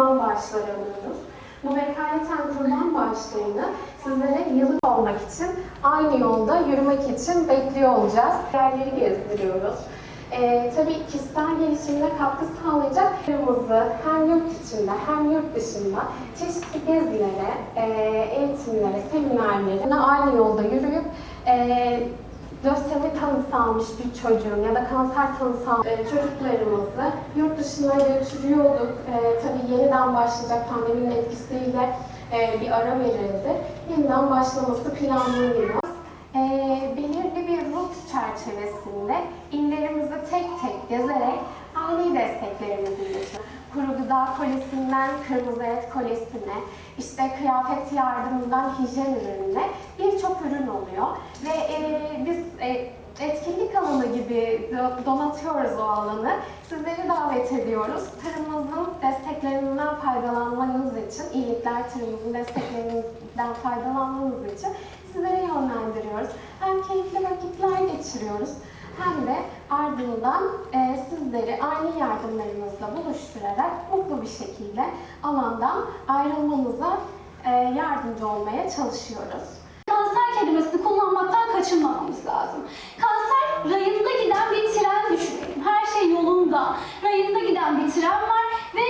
kurban bağışları alıyoruz. Bu vekaleten kurban bağışlarını sizlere yıllık olmak için aynı yolda yürümek için bekliyor olacağız. Yerleri gezdiriyoruz. Ee, tabii kişisel gelişimine katkı sağlayacak kırmızı hem yurt içinde hem yurt dışında çeşitli gezilere, e, eğitimlere, seminerlere aynı yolda yürüyüp e, lösemi tanısı almış bir çocuğun ya da kanser tanısı almış e, çocuklarımızı yurt dışına götürüyorduk. E, tabii yeniden başlayacak pandeminin etkisiyle e, bir ara verildi. Yeniden başlaması planlanıyor. E, belirli bir rut çerçevesinde illerimizi tek tek gezerek aile desteklerimizi iletiyoruz. Kuru gıda kolisinden kırmızı et kolisine, işte kıyafet yardımından hijyen ürününe birçok ürün oluyor. Ve e, biz e, etkinlik alanı gibi do- donatıyoruz o alanı. Sizleri davet ediyoruz. Tırımızın desteklerinden faydalanmanız için, iyilikler tırımızın desteklerinden faydalanmanız için sizleri yönlendiriyoruz. Hem keyifli vakitler geçiriyoruz hem de ardından e, sizleri aile yardımlarımızla buluşturarak mutlu bir şekilde alandan ayrılmanıza e, yardımcı olmaya çalışıyoruz. Kanser kelimesini kullanmaktan kaçınmamamız lazım. Kanser rayında giden bir tren düşünelim. Her şey yolunda. Rayında giden bir tren var ve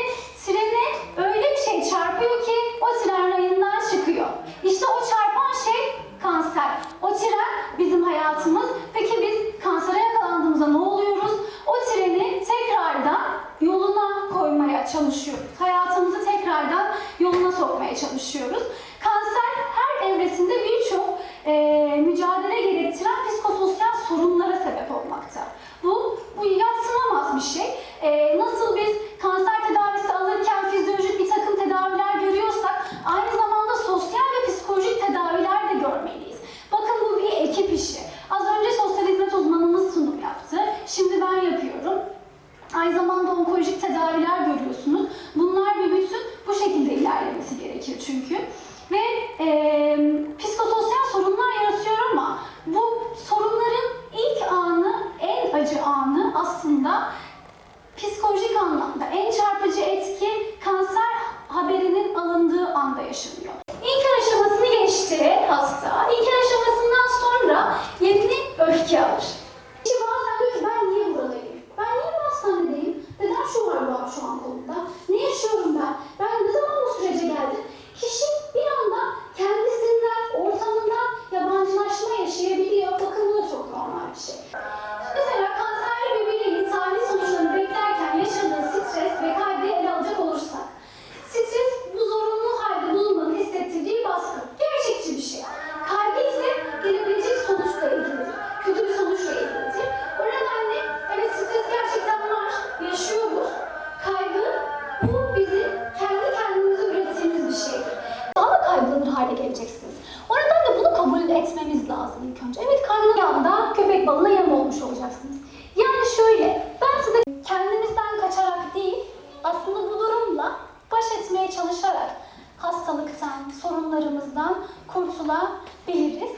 trene öyle bir şey çarpıyor ki o tren rayından çıkıyor. İşte o çarpan şey kanser. O tren bizim hayatımız. Peki biz kansere yakalandığımızda ne oluyoruz? O treni tekrardan yoluna koymaya çalışıyoruz. Hayatımızı tekrardan yoluna sokmaya çalışıyoruz. Öfke alır. Kişi bazen diyor ki ben niye buradayım? Ben niye bu hastanedeyim? Neden şu var bu şu an kolumda? edeceksiniz. O nedenle bunu kabul etmemiz lazım ilk önce. Evet karnının yanında köpek balığına yem olmuş olacaksınız. Yani şöyle, ben size kendimizden kaçarak değil, aslında bu durumla baş etmeye çalışarak hastalıktan, sorunlarımızdan kurtulabiliriz.